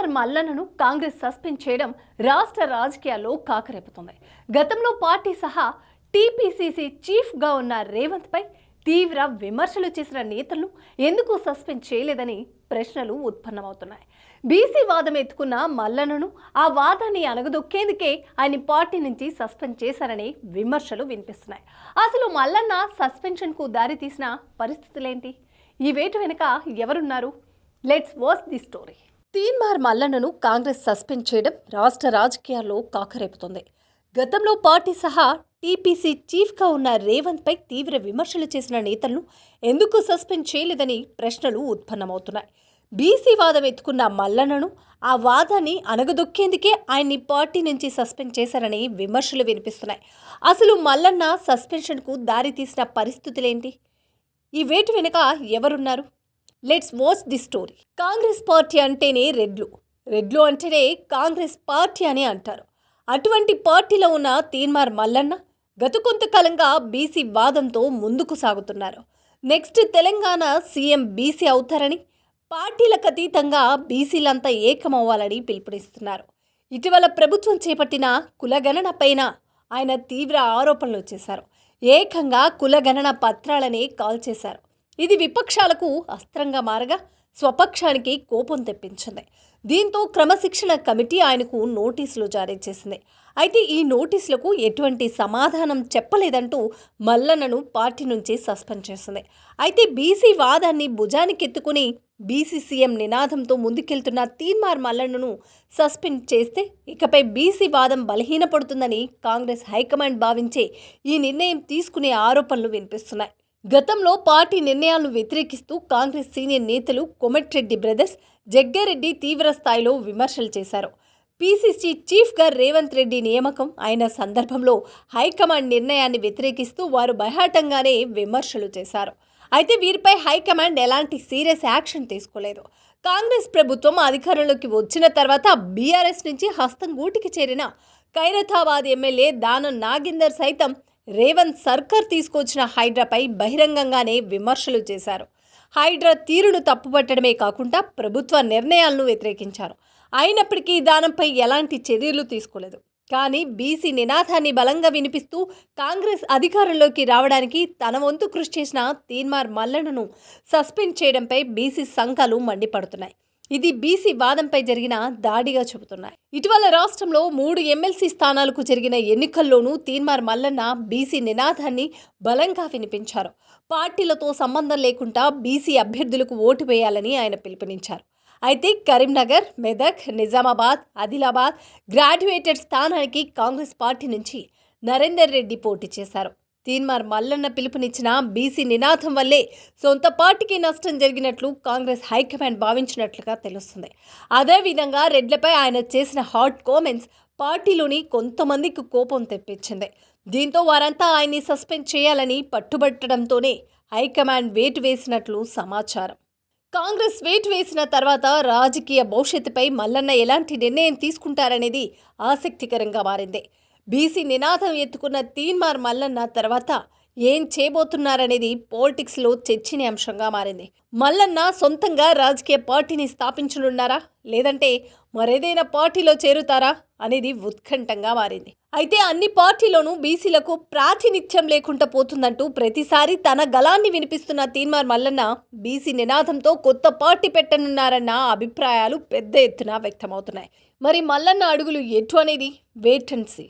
తీన్మార్ మల్లన్నను కాంగ్రెస్ సస్పెండ్ చేయడం రాష్ట్ర రాజకీయాల్లో కాకరేపుతుంది. గతంలో పార్టీ సహా టీపీసీసీ చీఫ్గా ఉన్న రేవంత్ పై తీవ్ర విమర్శలు చేసిన నేతలను ఎందుకు సస్పెండ్ చేయలేదని ప్రశ్నలు ఉత్పన్నమవుతున్నాయి. బీసీ వాదం ఎత్తుకున్న మల్లన్నను ఆ వాదాన్ని అనగదొక్కేందుకే ఆయన పార్టీ నుంచి సస్పెండ్ చేశారని విమర్శలు వినిపిస్తున్నాయి. అసలు మల్లన్న సస్పెన్షన్కు దారితీసిన పరిస్థితులేంటి? ఈ వేటు వెనుక ఎవరున్నారు? Let's watch the story. Teenmar మల్లన్నను Congress suspend చేయడం రాష్ట్ర రాజకీయాల్లో కాకరేపుతోంది. గతంలో పార్టీ సహా టీపీసీ చీఫ్గా ఉన్న రేవంత్పై తీవ్ర విమర్శలు చేసిన నేతలను ఎందుకు సస్పెండ్ చేయలేదని ప్రశ్నలు ఉత్పన్నమవుతున్నాయి. బీసీ వాదం ఎత్తుకున్న మల్లన్నను ఆ వాదాన్ని అనగదొక్కేందుకే ఆయన్ని పార్టీ నుంచి సస్పెండ్ చేశారని విమర్శలు వినిపిస్తున్నాయి. అసలు మల్లన్న సస్పెన్షన్కు దారితీసిన పరిస్థితులేంటి? ఈ వేటు వెనుక ఎవరున్నారు? Let's watch the story Congress party అంటేనే రెడ్లు. రెడ్లు అంటేనే కాంగ్రెస్ పార్టీ అని అంటారు. అటువంటి పార్టీలో ఉన్న తీన్మార్ మల్లన్న గత కొంతకాలంగా బీసీ వాదంతో ముందుకు సాగుతున్నారు. నెక్స్ట్ తెలంగాణ సీఎం బీసీ అవుతారని పార్టీలకు అతీతంగా బీసీలంతా ఏకమవ్వాలని పిలుపునిస్తున్నారు. ఇటీవల ప్రభుత్వం చేపట్టిన కులగణన పైన ఆయన తీవ్ర ఆరోపణలు చేశారు. ఏకంగా కులగణన పత్రాలనే కాల్ చేశారు ఇది విపక్షాలకు అస్త్రంగా మారగా స్వపక్షానికి కోపం తెప్పించింది. దీంతో క్రమశిక్షణ కమిటీ ఆయనకు నోటీసులు జారీ చేసింది. అయితే ఈ నోటీసులకు ఎటువంటి సమాధానం చెప్పలేదంటూ మల్లన్నను పార్టీ నుంచి సస్పెండ్ చేసింది. అయితే బీసీ వాదాన్ని భుజానికెత్తుకుని బీసీ సీఎం నినాదంతో ముందుకెళ్తున్న తీన్మార్ మల్లన్నను సస్పెండ్ చేస్తే ఇకపై బీసీ వాదం బలహీనపడుతుందని కాంగ్రెస్ హైకమాండ్ భావించే ఈ నిర్ణయం తీసుకునే ఆరోపణలు వినిపిస్తున్నాయి. గతంలో పార్టీ నిర్ణయాలను వ్యతిరేకిస్తూ కాంగ్రెస్ సీనియర్ నేతలు కొమటిరెడ్డి బ్రదర్స్ జగ్గారెడ్డి తీవ్ర స్థాయిలో విమర్శలు చేశారు. పీసీసీ చీఫ్గా రేవంత్ రెడ్డి నియామకం అయిన సందర్భంలో హైకమాండ్ నిర్ణయాన్ని వ్యతిరేకిస్తూ వారు బహాటంగానే విమర్శలు చేశారు. అయితే వీరిపై హైకమాండ్ ఎలాంటి సీరియస్ యాక్షన్ తీసుకోలేదు. కాంగ్రెస్ ప్రభుత్వం అధికారంలోకి వచ్చిన తర్వాత బీఆర్ఎస్ నుంచి హస్తం గూటికి చేరిన ఖైరతాబాద్ ఎమ్మెల్యే దానం నాగేందర్ సైతం రేవంత్ సర్కార్ తీసుకొచ్చిన హైడ్రాపై బహిరంగంగానే విమర్శలు చేశారు. హైడ్రా తీరును తప్పుపట్టడమే కాకుండా ప్రభుత్వ నిర్ణయాలను వ్యతిరేకించారు. అయినప్పటికీ దానంపై ఎలాంటి చర్యలు తీసుకోలేదు. కానీ బీసీ నినాదాన్ని బలంగా వినిపిస్తూ కాంగ్రెస్ అధికారంలోకి రావడానికి తన వంతు కృషి చేసిన తీన్మార్ మల్లన్నను సస్పెండ్ చేయడంపై బీసీ సంఘాలు మండిపడుతున్నాయి. ఇది బీసీ వాదంపై జరిగిన దాడిగా చెబుతున్నాయి. ఇటీవల రాష్ట్రంలో మూడు ఎమ్మెల్సీ స్థానాలకు జరిగిన ఎన్నికల్లోనూ తీన్మార్ మల్లన్న బీసీ నినాదాన్ని బలంగా వినిపించారు. పార్టీలతో సంబంధం లేకుండా బీసీ అభ్యర్థులకు ఓటు వేయాలని ఆయన పిలుపునిచ్చారు. అయితే కరీంనగర్ మెదక్ నిజామాబాద్ ఆదిలాబాద్ గ్రాడ్యుయేటెడ్ స్థానానికి కాంగ్రెస్ పార్టీ నుంచి నరేందర్ రెడ్డి పోటీ చేశారు. తీన్మార్ మల్లన్న పిలుపునిచ్చిన బీసీ నినాదం వల్లే సొంత పార్టీకి నష్టం జరిగినట్లు కాంగ్రెస్ హైకమాండ్ భావించినట్లుగా తెలుస్తుంది. అదేవిధంగా రెడ్లపై ఆయన చేసిన హాట్ కామెంట్స్ పార్టీలోని కొంతమందికి కోపం తెప్పించింది. దీంతో వారంతా ఆయన్ని సస్పెండ్ చేయాలని పట్టుబట్టడంతోనే హైకమాండ్ వేటు వేసినట్లు సమాచారం. కాంగ్రెస్ వేటు వేసిన తర్వాత రాజకీయ భవిష్యత్తుపై మల్లన్న ఎలాంటి నిర్ణయం తీసుకుంటారనేది ఆసక్తికరంగా మారింది. బీసీ నినాదం ఎత్తుకున్న తీన్మార్ మల్లన్న తర్వాత ఏం చేయబోతున్నారనేది పాలిటిక్స్లో చర్చనీయాంశంగా మారింది. మల్లన్న సొంతంగా రాజకీయ పార్టీని స్థాపించనున్నారా? లేదంటే మరేదైనా పార్టీలో చేరుతారా? అనేది ఉత్కంఠంగా మారింది. అయితే అన్ని పార్టీలోనూ బీసీలకు ప్రాతినిధ్యం లేకుండా పోతుందంటూ ప్రతిసారి తన గలాన్ని వినిపిస్తున్న తీన్మార్ మల్లన్న బీసీ నినాదంతో కొత్త పార్టీ పెట్టనున్నారన్న అభిప్రాయాలు పెద్ద ఎత్తున వ్యక్తమవుతున్నాయి. మరి మల్లన్న అడుగులు ఎటు అనేది? వేటెన్సీ. And see